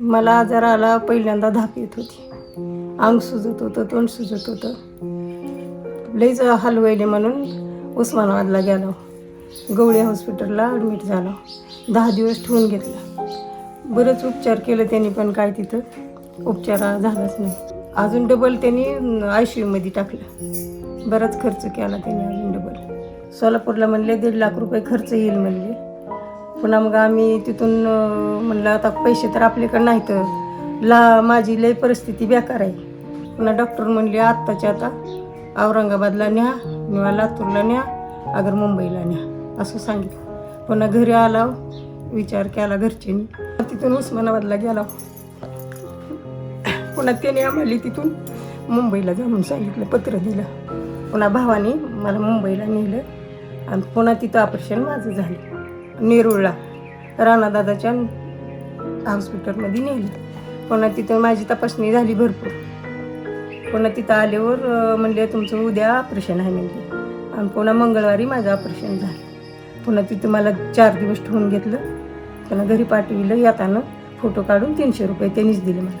मला आजार आला पहिल्यांदा धाप येत होती. अंग सुजत होतं तोंड सुजत होतं. लईच हलवायले म्हणून उस्मानाबादला गेलो. गवळी हॉस्पिटलला ॲडमिट झालो. दहा दिवस ठेवून घेतला. बरंच उपचार केलं त्यांनी पण काय तिथं? उपचार झालाच नाही. अजून डबल त्यांनी आय सी यूमध्ये टाकलं. बराच खर्च केला त्यांनी अजून डबल सोलापूरला म्हणले दीड लाख रुपये खर्च येईल म्हणले. पुन्हा मग आम्ही तिथून म्हणलं आता पैसे तर आपल्याकडे नाहीत. ला माझी लय परिस्थिती बेकार आहे. पुन्हा डॉक्टर म्हणले आत्ताच्या आता औरंगाबादला न्या किंवा लातूरला न्या अगर मुंबईला न्या असं सांगितलं. पुन्हा घरी आला विचार केला घरच्यांनी. तिथून उस्मानाबादला गेला. पुन्हा त्याने आम्हाला तिथून मुंबईला जा म्हणून सांगितलं पत्र दिलं. पुन्हा भावाने मला मुंबईला नेलं आणि पुन्हा तिथं ऑपरेशन माझं झालं. नेरूळला. राणादादाच्या हॉस्पिटलमध्ये नेली. पुन्हा तिथं माझी तपासणी झाली भरपूर. पुन्हा तिथं आल्यावर अं, म्हणले तुमचं उद्या ऑपरेशन आहे म्हणजे आणि पुन्हा मंगळवारी माझं ऑपरेशन झालं. पुन्हा तिथं मला चार दिवस ठेवून घेतलं. त्यांना घरी पाठविलं. येताना फोटो काढून तीनशे रुपये त्यांनीच दिले मला.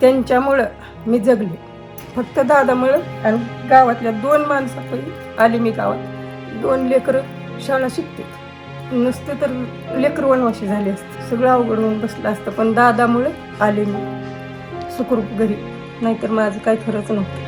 त्यांच्यामुळं मी जगले. फक्त दादामुळं आणि गावातल्या दोन माणसापैकी आले मी गावात. दोन लेकरं शाळा शिकते नसते तर लेकर वनवाशी झाले असते. सगळं अवघड होऊन बसलं असतं. पण दादामुळे आले मी सुखरूप घरी. नाहीतर माझं काही खरंच नव्हतं.